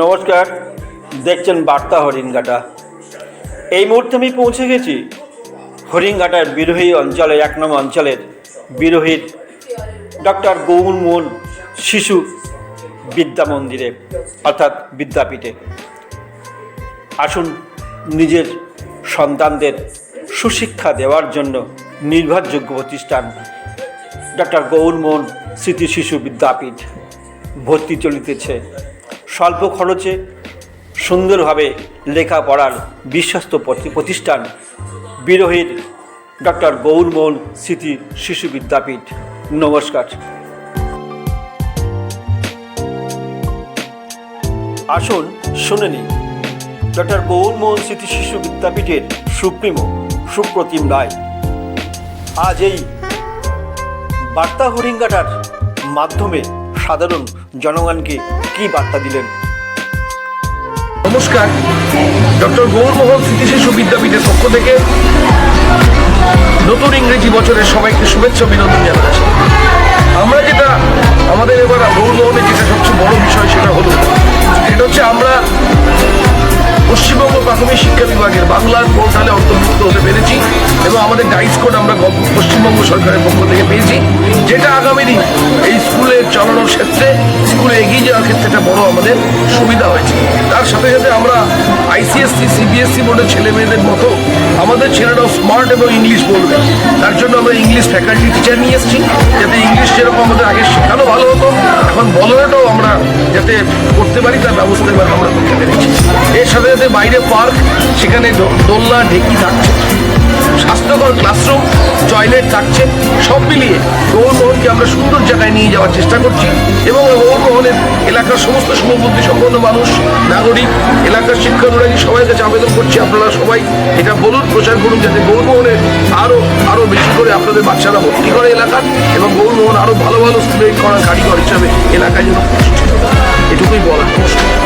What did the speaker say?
নমস্কার, দেখছেন বার্তা হরিণঘাটা। এই মুহূর্তে আমি পৌঁছে গেছি হরিণঘাটার বিরোহী অঞ্চলে এক নম্বর অঞ্চলের বিরোহীর ডক্টর গৌরমোহন শিশু বিদ্যা মন্দিরে, অর্থাৎ বিদ্যাপীঠে। আসুন নিজের সন্তানদের সুশিক্ষা দেওয়ার জন্য নির্ভরযোগ্য প্রতিষ্ঠান ডক্টর গৌরমোহন স্মৃতি শিশু বিদ্যাপীঠ ভর্তি চলিতেছে। স্বল্প খরচে সুন্দরভাবে লেখাপড়ার বিশ্বস্ত প্রতি- প্রতিষ্ঠান বিরোহীর ডক্টর গৌরমোহন স্মৃতি শিশু বিদ্যাপীঠ। নমস্কার। আসুন শুনে নিন ডক্টর গৌরমোহন স্মৃতি শিশু বিদ্যাপীঠের সুপ্রিমো সুপ্রতিম রায়। আজ এই বার্তা হরিঙ্গাটার মাধ্যমে সাধারণ জনগণকে কি বার্তা দিলেন? নমস্কার, ডক্টর গৌরমোহন স্মৃতি শিশু বিদ্যাপীঠের পক্ষ থেকে নতুন ইংরেজি বছরের সবাইকে শুভেচ্ছা, অভিনন্দন জানাচ্ছি। আমরা যেটা, আমাদের এবার গৌরমোহনের যেটা সবচেয়ে বড় বিষয় সেটা হলো সেটা হচ্ছে আমরা পশ্চিমবঙ্গ প্রাথমিক শিক্ষা বিভাগের বাংলার পোর্টালে অন্তর্ভুক্ত হতে পেরেছি এবং আমাদের ডাইস কোড আমরা পশ্চিমবঙ্গ সরকারের পক্ষ থেকে পেয়েছি, যেটা আগামী দিন এই স্কুলের চালানোর ক্ষেত্রে আমাদের সুবিধা হয়েছে। তার সাথে সাথে আমরা আইসিএসসি সিবিএসসি বোর্ডের ছেলে মেয়েদের মতো আমাদের ছেলেরাও স্মার্ট এবং ইংলিশ বলবে তার জন্য আমরা ইংলিশ ফ্যাকাল্টি টিচার নিয়ে এসেছি। যাতে ইংলিশ যেরকম আমাদের আগে শেখানো ভালো হতো, এখন বলানোটাও আমরা যাতে করতে পারি, তার ব্যবস্থা এবার আমরা করতে পেরেছি। এর সাথে সাথে বাইরে পার্ক, সেখানে দোলনা, ঢেকি থাকছে। স্বাস্থ্যকর ক্লাসরুম টয়লেট থাকছে। সব মিলিয়ে গৌরমোহনকে আমরা সুন্দর জায়গায় নিয়ে যাওয়ার চেষ্টা করছি এবং গৌরমোহনের এলাকার সমস্ত সমবুদ্ধি সম্পন্ন মানুষ, নাগরিক, এলাকার শিক্ষানুরাগী সবাই কাছে আবেদন করছি। আপনারা সবাই এটা বলুন, প্রচার করুন যাতে গৌরমোহনের আরও আরও বেশি করে আপনাদের বাচ্চারা ভর্তি করে এলাকার এবং গৌরমোহন আরও ভালো ভালো স্কুলে করার কারিগর হিসাবে এলাকায় যেন এটুকুই বলার নমস্কার